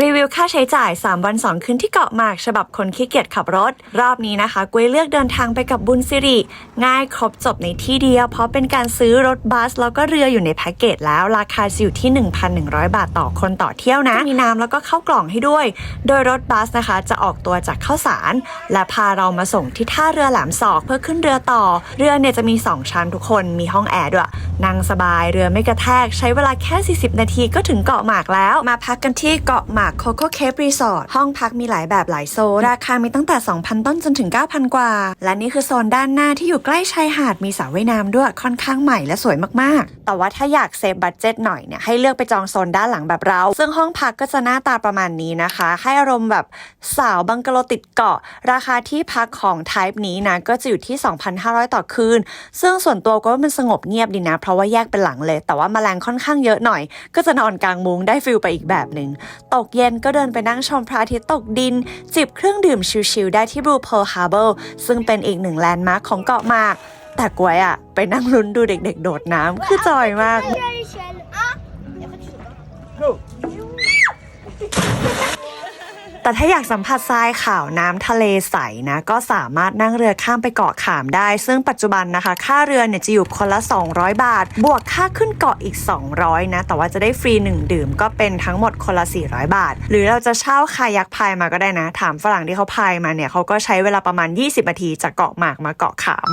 รีวิวค่าใช้จ่าย 3 วัน2คืนที่เกาะหมากฉบับคนขี้เกียจขับรถ รอบนี้นะคะกุ้ยเลือกเดินทางไปกับบุญสิริ ง่ายครบจบในที่เดียว เพราะเป็นการซื้อรถบัส แล้วก็เรืออยู่ในแพ็กเกจแล้ว ราคาจะอยู่ที่ 1,100 บาทต่อคนต่อเที่ยวนะ มีน้ำแล้วก็เข้ากล่องให้ด้วย โดยรถบัสนะคะจะออกตัวจากข้าวสาร และพาเรามาส่งที่ท่าเรือแหลมศอกเพื่อขึ้นเรือต่อ เรือเนี่ยจะมี 2 ชั้นทุกคนมีห้องแอร์ด้วย นั่งสบายเรือไม่กระแทก ใช้เวลาแค่ 40 นาทีก็ถึงเกาะหมากแล้ว มาพักกันที่เกาะหมากโคโค่เคปรีสอร์ทห้องพักมีหลายแบบหลายโซน ราคามีตั้งแต่ 2,000 ต้นจนถึง 9,000 กว่า และนี่คือโซนด้านหน้าที่อยู่ใกล้ชายหาดมีสระว่ายน้ำด้วยค่อนข้างใหม่และสวยมากๆ แต่ว่าถ้าอยากเซฟบัตเจ็ตหน่อยเนี่ยให้เลือกไปจองโซนด้านหลังแบบเรา ซึ่งห้องพักก็จะหน้าตาประมาณนี้นะคะ ให้อารมณ์แบบสาวบังกะโลติดเกาะ ราคาที่พักของ type นี้นะก็จะอยู่ที่ 2,500 ต่อคืน ซึ่งส่วนตัวก็ว่ามันสงบเงียบดีนะเพราะว่าแยกเป็นหลังเลย แต่ว่ามาแมลงค่อนข้างเยอะหน่อย ก็จะนอนกลางมุ้งได้ฟิลไปอีกแบบหนึ่ง ตกเย็นก็เดินไปนั่งชมพระอาทิตย์ตกดิน จิบเครื่องดื่มชิลๆได้ที่ Blue Pearl Harbor ซึ่งเป็นอีกหนึ่งแลนด์มาร์คของเกาะมาก แต่กวยอะไปนั่งลุ้นดูเด็ก ๆ โดดน้ำคือจอยมาก แต่ถ้าอยากสัมผัสทรายขาวน้ำทะเลใสนะก็สามารถนั่งเรือข้ามไปเกาะขามได้ ซึ่งปัจจุบันนะคะ ค่าเรือเนี่ยจะอยู่คนละ 200 บาท บวกค่าขึ้นเกาะอีก 200 นะ แต่ว่าจะได้ฟรี 1 ดื่มก็เป็นทั้งหมดคนละ 400 บาท หรือเราจะเช่าคายักพายมาก็ได้นะ ถามฝรั่งที่เขาพายมาเนี่ยเขาก็ใช้เวลาประมาณ 20นาทีจากเกาะหมากมาเกาะขาม